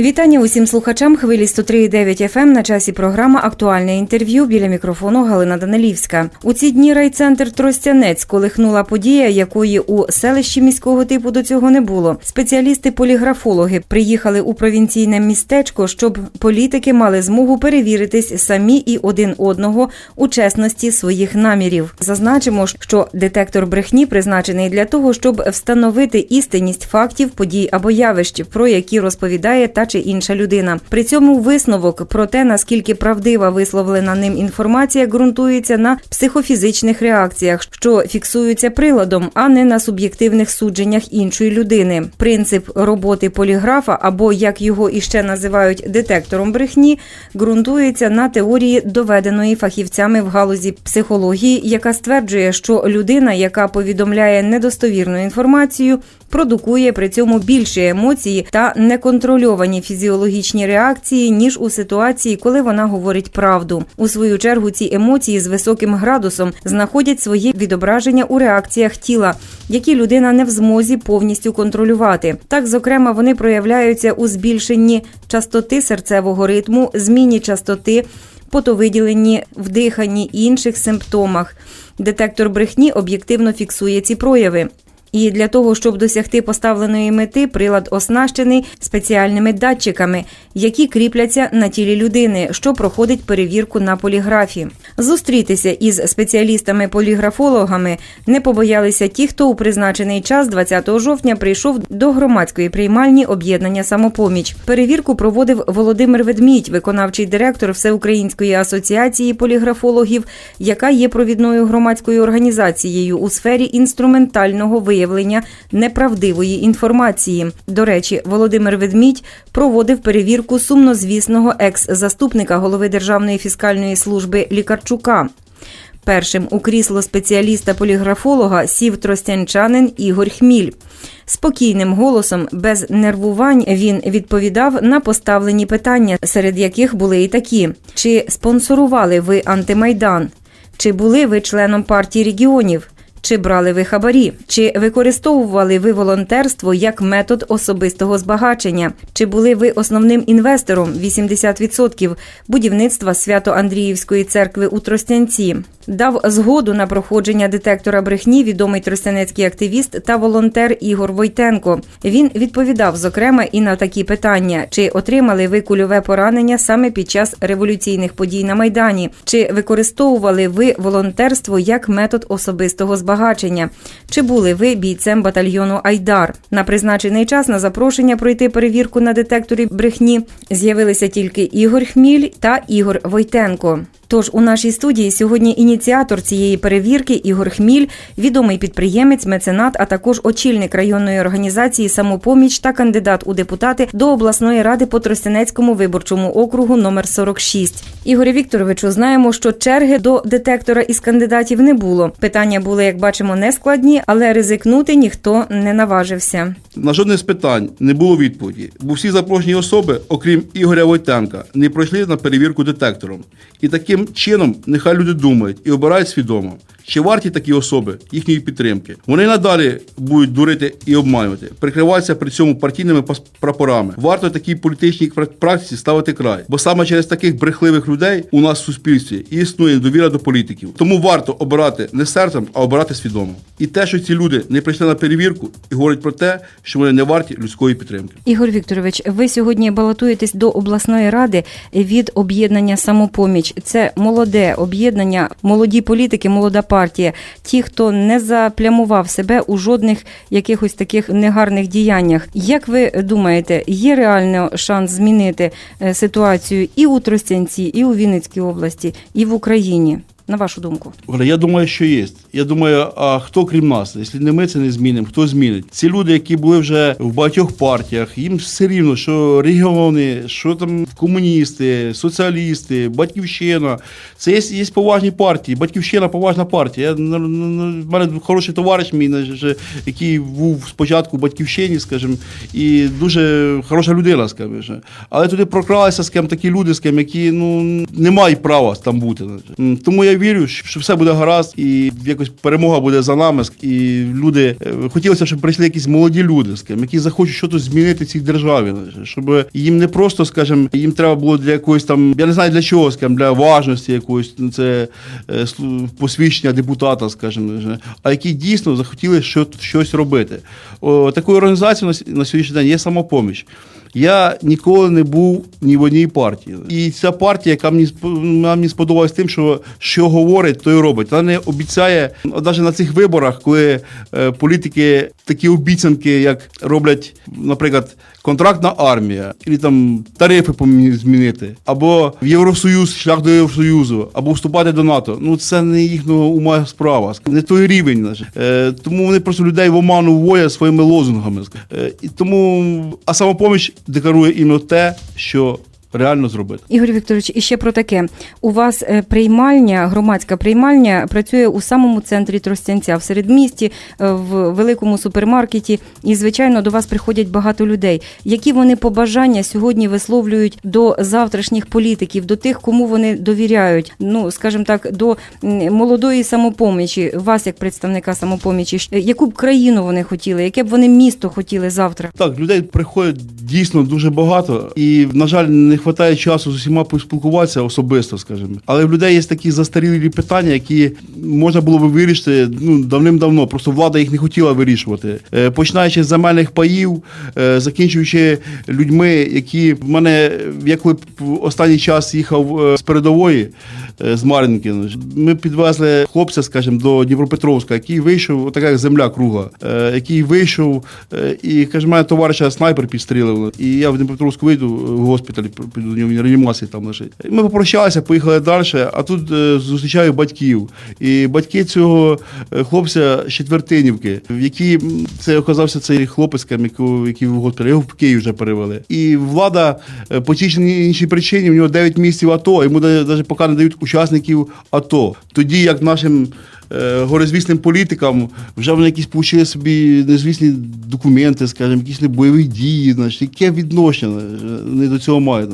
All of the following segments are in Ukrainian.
Вітання усім слухачам хвилі 103,9 FM на часі програма Актуальне інтерв'ю біля мікрофону Галина Данилівська. У ці дні райцентр Тростянець колихнула подія, якої у селищі міського типу до цього не було. Спеціалісти-поліграфологи приїхали у провінційне містечко, щоб політики мали змогу перевіритись самі і один одного у чесності своїх намірів. Зазначимо, що детектор брехні призначений для того, щоб встановити істинність фактів, подій або явищ, про які розповідає та чи інша людина. При цьому висновок про те, наскільки правдива висловлена ним інформація, ґрунтується на психофізичних реакціях, що фіксуються приладом, а не на суб'єктивних судженнях іншої людини. Принцип роботи поліграфа, або як його іще називають детектором брехні, ґрунтується на теорії доведеної фахівцями в галузі психології, яка стверджує, що людина, яка повідомляє недостовірну інформацію, продукує при цьому більше емоції та неконтрольовані фізіологічні реакції, ніж у ситуації, коли вона говорить правду. У свою чергу ці емоції з високим градусом знаходять своє відображення у реакціях тіла, які людина не в змозі повністю контролювати. Так, зокрема, вони проявляються у збільшенні частоти серцевого ритму, зміні частоти. Потовиділенні, вдиханні і інших симптомах. Детектор брехні об'єктивно фіксує ці прояви. І для того, щоб досягти поставленої мети, прилад оснащений спеціальними датчиками, які кріпляться на тілі людини, що проходить перевірку на поліграфі. Зустрітися із спеціалістами-поліграфологами не побоялися ті, хто у призначений час 20 жовтня прийшов до громадської приймальні об'єднання самопоміч. Перевірку проводив Володимир Ведмідь, виконавчий директор Всеукраїнської асоціації поліграфологів, яка є провідною громадською організацією у сфері інструментального виявлення неправдивої інформації. До речі, Володимир Ведмідь проводив перевірку сумнозвісного екс-заступника голови Державної фіскальної служби Лікарчука. Першим у крісло спеціаліста-поліграфолога сів тростянчанин Ігор Хміль. Спокійним голосом, без нервувань, він відповідав на поставлені питання, серед яких були і такі: чи спонсорували ви антимайдан? Чи були ви членом партії регіонів? Чи брали ви хабарі? Чи використовували ви волонтерство як метод особистого збагачення? Чи були ви основним інвестором 80% будівництва Свято-Андріївської церкви у Тростянці? Дав згоду на проходження детектора брехні відомий тростянецький активіст та волонтер Ігор Войтенко. Він відповідав зокрема і на такі питання: чи отримали ви кульове поранення саме під час революційних подій на майдані? Чи використовували ви волонтерство як метод особистого збагачення? Чи були ви бійцем батальйону Айдар? На призначений час на запрошення пройти перевірку на детекторі брехні з'явилися тільки Ігор Хміль та Ігор Войтенко. Тож у нашій студії сьогодні ініціатор цієї перевірки Ігор Хміль, відомий підприємець, меценат, а також очільник районної організації Самопоміч та кандидат у депутати до обласної ради по Тростянецькому виборчому округу номер 46. Ігорі Вікторовичу, знаємо, що черги до детектора із кандидатів не було. Питання були, як бачимо, не складні, але ризикнути ніхто не наважився. На жодне з питань не було відповіді, бо всі запрошені особи, окрім Ігоря Войтенка, не пройшли на перевірку детектором. І таким чином нехай люди думають і обирають свідомо, чи варті такі особи їхньої підтримки. Вони надалі будуть дурити і обманювати, прикриватися при цьому партійними прапорами. Варто такій політичній практиці ставити край, бо саме через таких брехливих людей у нас в суспільстві існує довіра до політиків. Тому варто обирати не серцем, а обирати свідомо. І те, що ці люди не прийшли на перевірку, і говорять про те, що вони не варті людської підтримки. Ігор Вікторович, ви сьогодні балотуєтесь до обласної ради від об'єднання самопоміч. Це молоде об'єднання, молоді політики, молода партія. Ті, хто не заплямував себе у жодних якихось таких негарних діяннях. Як ви думаєте, є реально шанс змінити е, ситуацію і у Тростянці, і у Вінницькій області, і в Україні? На вашу думку? Оля, Я думаю, що є. Я думаю, а хто крім нас? Якщо не ми це не змінимо, хто змінить? Ці люди, які були вже в багатьох партіях, їм все рівно, що регіони, що там комуністи, соціалісти, батьківщина. Це є, є поважні партії. Батьківщина поважна партія. Я, на- на- на- в мене хороший товариш мій, який був спочатку в батьківщині, скажімо, і дуже хороша людина, скажімо. Але туди прокралися з ким такі люди, з ким, які ну, не мають права там бути. Тому я вірю, що все буде гаразд і в якось перемога буде за нами, і люди е, хотілося, щоб прийшли якісь молоді люди, скажімо, які захочуть щось змінити в цій державі, щоб їм не просто, скажімо, їм треба було для якоїсь там, я не знаю для чого, скажімо, для важності якоїсь, ну, це е, посвідчення депутата, скажімо, а які дійсно захотіли щось робити. О, такою організацією на сьогоднішній день є самопоміч. Я ніколи не був ні в одній партії. І ця партія, яка мені мені сподобалась тим, що що говорить, то й робить. Вона не обіцяє, навіть на цих виборах, коли е, політики такі обіцянки, як роблять, наприклад, контрактна армія, і там тарифи змінити, або в Євросоюз, шлях до Євросоюзу, або вступати до НАТО. Ну це не їхнього ума справа, не той рівень. значить. Е, тому вони просто людей в оману вводять своїми лозунгами. Е, і тому, а самопоміч декларує іменно те, що реально зробити. Ігор Вікторович, і ще про таке. У вас е, приймальня, громадська приймальня працює у самому центрі Тростянця, в середмісті, е, в великому супермаркеті. І, звичайно, до вас приходять багато людей. Які вони побажання сьогодні висловлюють до завтрашніх політиків, до тих, кому вони довіряють? Ну, скажімо так, до молодої самопомічі, вас як представника самопомічі, яку б країну вони хотіли, яке б вони місто хотіли завтра? Так, людей приходить дійсно дуже багато, і, на жаль, не вистачає часу з усіма поспілкуватися особисто, скажімо. Але в людей є такі застарілі питання, які можна було би вирішити ну, давним-давно. Просто влада їх не хотіла вирішувати. Е, Починаючи з земельних паїв, е, закінчуючи людьми, які в мене, я коли в останній час їхав е, з передової з Мар'їнки, ми підвезли хлопця, скажімо, до Дніпропетровська, який вийшов, отака як земля кругла, е, який вийшов і каже, мене товариша снайпер підстрілив. І я в Дніпропетровську вийду в госпіталь, піду до нього він реанімації там лежить. Ми попрощалися, поїхали далі, а тут е, зустрічаю батьків. І батьки цього е, хлопця з Четвертинівки, в які це оказався цей хлопець, який в госпіталі, його в Київ вже перевели. І влада е, по тій чи іншій причині, в нього 9 місяців АТО, йому навіть поки не дають учасників АТО. Тоді як нашим горизвісним політикам вже вони якісь получили собі незвісні документи, скажімо, якісь не бойові дії, значить, яке відношення е, вони до цього мають.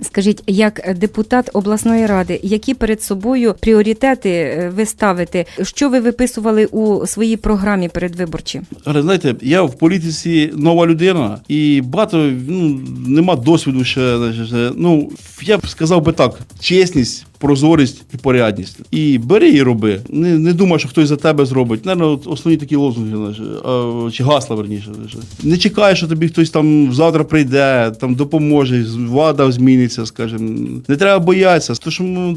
Скажіть, як депутат обласної ради, які перед собою пріоритети е, ви ставите? Що ви виписували у своїй програмі передвиборчі? Але знаєте, я в політиці нова людина, і багато ну, нема досвіду ще. значить. Ну, я б сказав би так: чесність, прозорість і порядність. І бери і роби. Не, не думай, що хтось за тебе зробить. Наверно, основні такі лозунги, значить, а, чи гасла верніше. Не чекай, що тобі хтось там завтра прийде, там допоможе, влада зміниться, скажімо. Не треба боятися,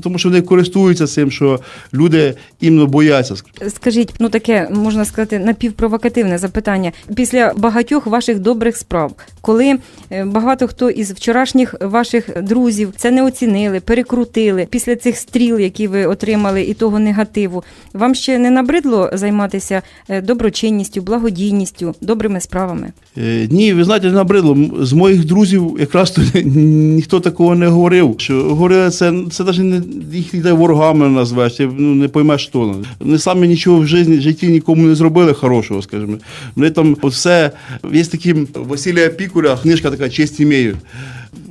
тому що, вони користуються цим, що люди іменно бояться. Скажіть, ну таке можна сказати напівпровокативне запитання. Після багатьох ваших добрих справ, коли е, багато хто із вчорашніх ваших друзів це не оцінили, перекрутили після цих стріл, які ви отримали, і того негативу, вам ще не набридло займатися е, доброчинністю, благодійністю, добрими справами? Е, Ні, ви знаєте, не набридло. З моїх друзів якраз то ніхто такого не говорив. Що говорили, це, це навіть не їх ніде ворогами назвеш, ти, ну, не поймеш що. Вони самі нічого в житті, житті нікому не зробили хорошого, скажімо. Вони там все. Є такі Василія Пікуля, книжка така Честь імею.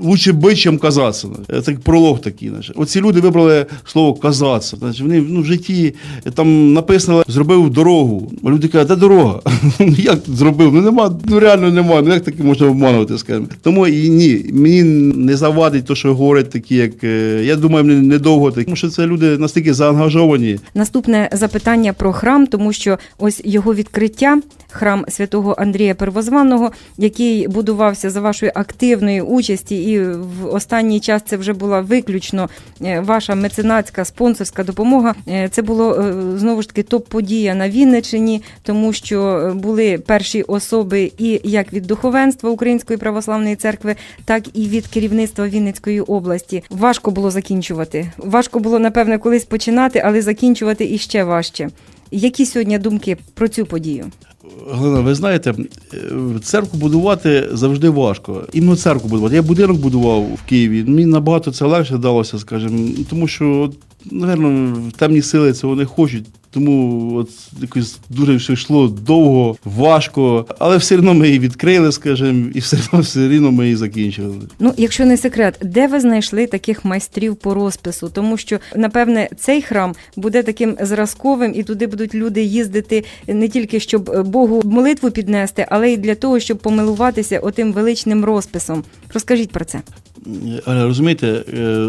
Лучше бить, чим казатися. Це так пролог такий. Значить. Оці люди вибрали слово казатися. Значить, вони ну, в житті там написано зробив дорогу. А люди кажуть, де дорога? Ну, як зробив? Ну нема, ну реально нема. Ну як таке можна обманувати, скажімо. Тому і ні, мені не завадить те, що говорять такі, як е, я думаю, вони недовго такі. Тому що це люди настільки заангажовані. Наступне запитання про храм, тому що ось його відкриття, храм святого Андрія Первозваного, який будувався за вашої активної участі, і в останній час це вже була виключно е, ваша меценатська спонсорська допомога. Е, Це було е, знову ж таки топ-подія на Вінниччині, тому що були перші особи і як від духовенства Української православної церкви, так і від керівництва Вінницької області. Важко було закінчувати. Важко було напевне колись починати, але закінчувати іще важче. Які сьогодні думки про цю подію? Галина, ви знаєте, е, церкву будувати завжди важко. Іменно церкву будувати. Я будинок будував в Києві. Мені набагато це легше вдалося, скажімо, тому що, напевно, темні сили цього не хочуть. Тому от якось дуже все йшло довго, важко, але все одно ми її відкрили, скажімо, і все одно все рівно ми її закінчили. Ну, якщо не секрет, де ви знайшли таких майстрів по розпису? Тому що, напевне, цей храм буде таким зразковим, і туди будуть люди їздити не тільки щоб е, Богу молитву піднести, але й для того, щоб помилуватися отим величним розписом. Розкажіть про це. Але розумієте, е,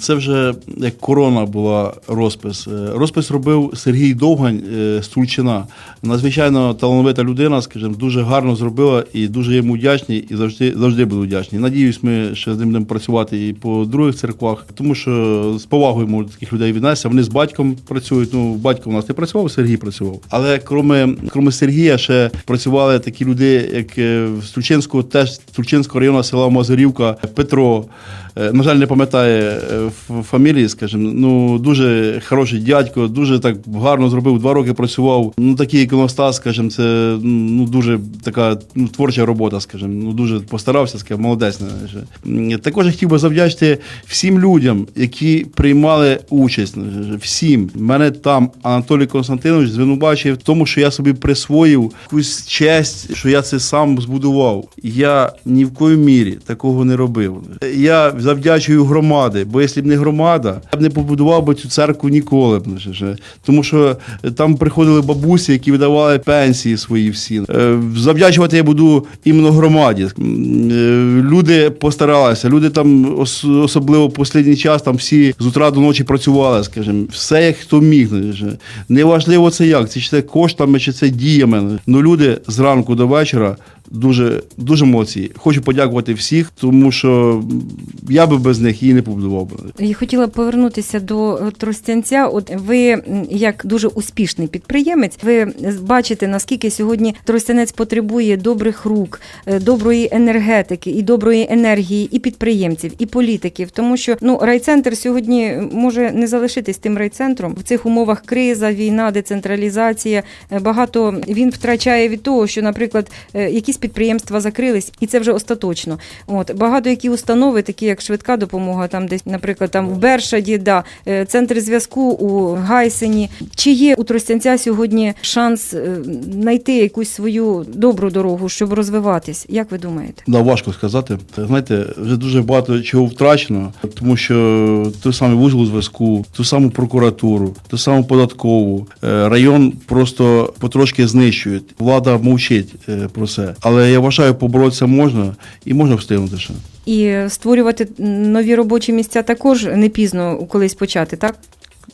це вже як корона була розпис. Е, Розпис робив Сергій Довгань е, з Тульчина. Надзвичайно талановита людина, скажімо, дуже гарно зробила і дуже йому вдячні, і завжди завжди буду вдячні. Надіюсь, ми ще з ним будемо працювати і по других церквах, тому що з повагою таких людей віднестися. Вони з батьком працюють. Ну, батько у нас не працював, Сергій працював. Але кроме, кроме Сергія, ще працювали такі люди, як е, з Тульчинського, теж з Тульчинського району села Мазурівка, Петро. Е, На жаль, не пам'ятає е, фамілії, скажімо. Ну дуже хороший дядько, дуже так гарно зробив. Два роки працював. Ну такий іконостас, скажімо, це ну дуже така ну, творча робота, скажімо. Ну дуже постарався, скажімо, молодець. Також я хотів би завдячити всім людям, які приймали участь. Всім мене там Анатолій Константинович звинувачив в тому, що я собі присвоїв якусь честь, що я це сам збудував. Я ні в коїй мірі такого не робив. Я завдячую громади, бо якщо б не громада, я б не побудував би цю церкву ніколи б. Тому що там приходили бабусі, які видавали пенсії свої всі. Е, Завдячувати я буду іменно громаді. Е, Люди постаралися, люди там особливо в останній час там всі з утра до ночі працювали, скажімо, все як хто міг. Неважливо це як, чи це коштами, чи це діями. Ну люди зранку до вечора. Дуже дуже молодці. Хочу подякувати всіх, тому що я би без них її не побудував. Я хотіла повернутися до е, Тростянця. От ви, як дуже успішний підприємець, ви бачите, наскільки сьогодні Тростянець потребує добрих рук, е, доброї енергетики і доброї енергії, і підприємців, і політиків. Тому що ну райцентр сьогодні може не залишитись тим райцентром в цих умовах. Криза, війна, децентралізація. е, Багато він втрачає від того, що, наприклад, якісь підприємства закрились, і це вже остаточно. От багато які установи, такі як швидка допомога, там десь, наприклад, там в Бершаді, да, е, центр зв'язку у Гайсені. Чи є у Тростянця сьогодні шанс е, знайти якусь свою добру дорогу, щоб розвиватись? Як ви думаєте? Да, важко сказати. Знаєте, вже дуже багато чого втрачено, тому що той самий вузол зв'язку, ту саму прокуратуру, ту саму податкову е, район просто потрошки знищують. Влада мовчить про це. Але я вважаю, поборотися можна і можна встигнути ще. І створювати нові робочі місця також не пізно колись почати, так?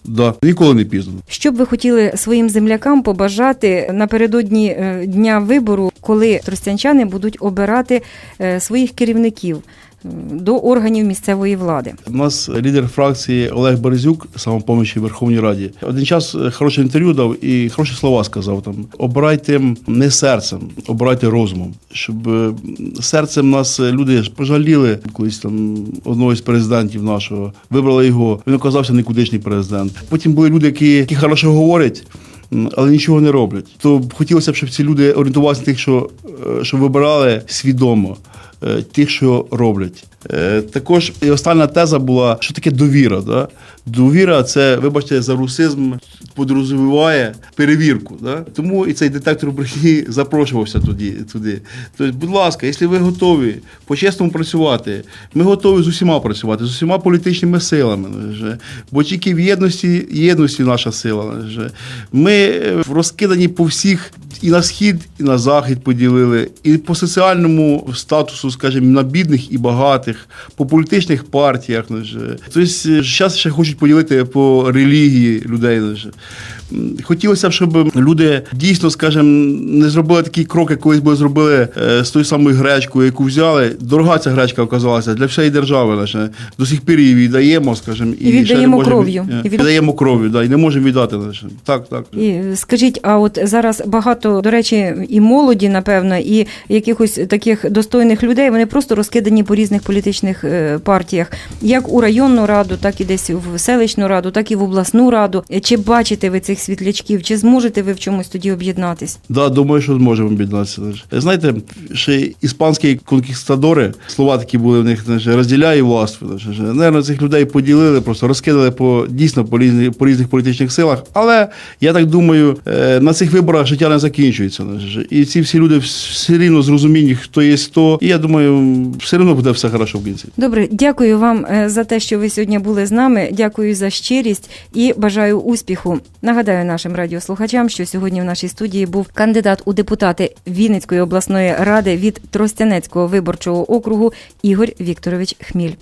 Да, ніколи не пізно. Що б ви хотіли своїм землякам побажати напередодні е, дня вибору, коли тростянчани будуть обирати е, своїх керівників до органів місцевої влади? У нас лідер фракції Олег Березюк, самопомощі в Верховній Раді, один час хороше інтерв'ю дав і хороші слова сказав там: обирайте не серцем, обирайте розумом. Щоб е, серцем нас люди пожаліли колись там одного з президентів нашого, вибрали його. Він оказався никудишній президент. Потім були люди, які, які хорошо говорять. Але нічого не роблять. То хотілося б, щоб ці люди орієнтувалися на тих, що, е, що вибирали свідомо, тих, що роблять. Е, Також і остання теза була, що таке довіра. Да? Довіра це, вибачте, за русизм подрозуміває перевірку. Да? Тому і цей детектор брехні запрошувався туди. туди. Тобто, будь ласка, якщо ви готові по-чесному працювати, ми готові з усіма працювати, з усіма політичними силами. Бо тільки в єдності, єдності наша сила. Ми розкидані по всіх і на схід, і на захід поділили, і по соціальному статусу, скажімо, на бідних і багатих, по політичних партіях. Тобто зараз ще хочуть поділити по релігії людей. Хотілося б, щоб люди дійсно, скажімо, не зробили такі кроки, колись би зробили е, з тою самою гречкою, яку взяли. Дорога ця гречка оказалася для всієї держави лише. До сих пір її віддаємо, скажімо, І віддаємо ще не кров'ю. е, І від- Віддаємо кров'ю, да, і не можемо віддати лише. Так, так. І е, скажіть, а от зараз багато, до речі, і молоді, напевно, і якихось таких достойних людей. людей, вони просто розкидані по різних політичних е, партіях, як у районну раду, так і десь в селищну раду, так і в обласну раду. Е, Чи бачите ви цих світлячків, чи зможете ви в чомусь тоді об'єднатись? Да, думаю, що зможемо об'єднатися. Знаєте, ще іспанські конкістадори, слова такі були в них, знаєш, розділяй власть. Наверно, цих людей поділили, просто розкидали по дійсно по різних, по різних політичних силах. Але я так думаю, е, на цих виборах життя не закінчується. І ці всі люди все рівно зрозуміють, хто є хто. І я думаю, все одно буде все хорошо в кінці. Добре, дякую вам е, за те, що ви сьогодні були з нами. Дякую за щирість і бажаю успіху. Нагадаю нашим радіослухачам, що сьогодні в нашій студії був кандидат у депутати Вінницької обласної ради від Тростянецького виборчого округу Ігор Вікторович Хміль.